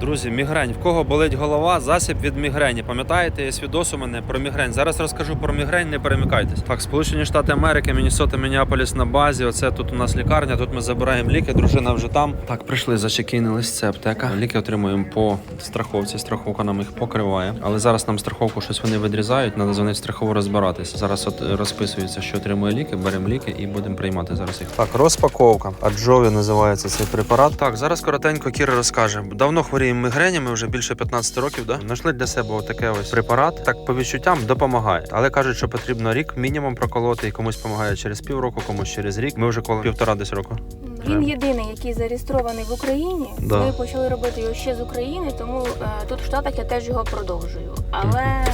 Друзі, мігрень. В кого болить голова, засіб від мігрені. Пам'ятаєте, є відос у мене про мігрень. Зараз розкажу про мігрень, не перемикайтесь. Так, Сполучені Штати Америки, Міннесота, Мінneаполіс на базі. Оце тут у нас лікарня. Тут ми забираємо ліки. Дружина вже там. Так, прийшли, зачекінились. Це аптека. Ліки отримуємо по страховці. Страховка нам їх покриває. Але зараз нам страховку щось вони відрізають. Треба за них страхово розбиратися. Зараз от е, розписується, що отримує ліки. Беремо ліки і будемо приймати зараз їх. Так, розпаковка. Аджові називається цей препарат. Так, зараз коротенько Кіра розкаже. Давно хворіємо мігренями, вже більше 15 років. Да? Знайшли для себе отаке ось препарат. Так по відчуттям допомагає. Але кажуть, що потрібно рік мінімум проколоти, і комусь допомагає через півроку, комусь через рік. Ми вже коло півтора десь року. Він єдиний, який зареєстрований в Україні. Да. Ми почали робити його ще з України, тому е, тут в Штатах я теж його продовжую. Але е,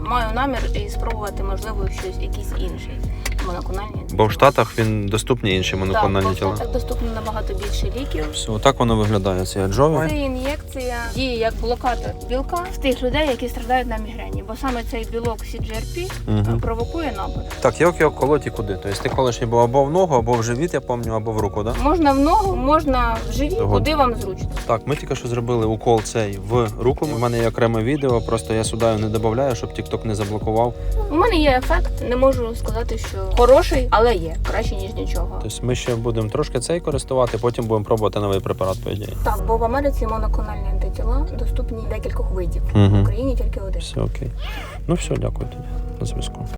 маю намір і спробувати, можливо, щось якийсь інший монокональний. Бо в Штатах він доступні інші Так, монокональні тіла. в Штатах доступно набагато більше ліків. Все, отак воно виглядає. Цей аджові. Це ін'єкція діє як блокатор білка в тих людей, які страдають на мігрені, бо саме цей білок CGRP Мгм. е, провокує напад. Так, як його колоть і куди? Тобто ти колиш його або в ногу, або в живіт, я пам'ятаю, або в руку, да? Можна в ногу, можна в живіт, Ого. куди вам зручно. Так, ми тільки що зробили укол цей в руку. У мене є окреме відео, просто я сюди не додаю, щоб TikTok не заблокував. У мене є ефект, не можу сказати, що хороший, але є краще ніж нічого. Тобто ми ще будемо трошки цей користувати, потім будемо пробувати новий препарат, по ідеї. Так, бо в Америці монокональні антитіла доступні декількох видів. В Угу. Україні тільки один. Все окей. Ну все, дякую тобі На зв'язку.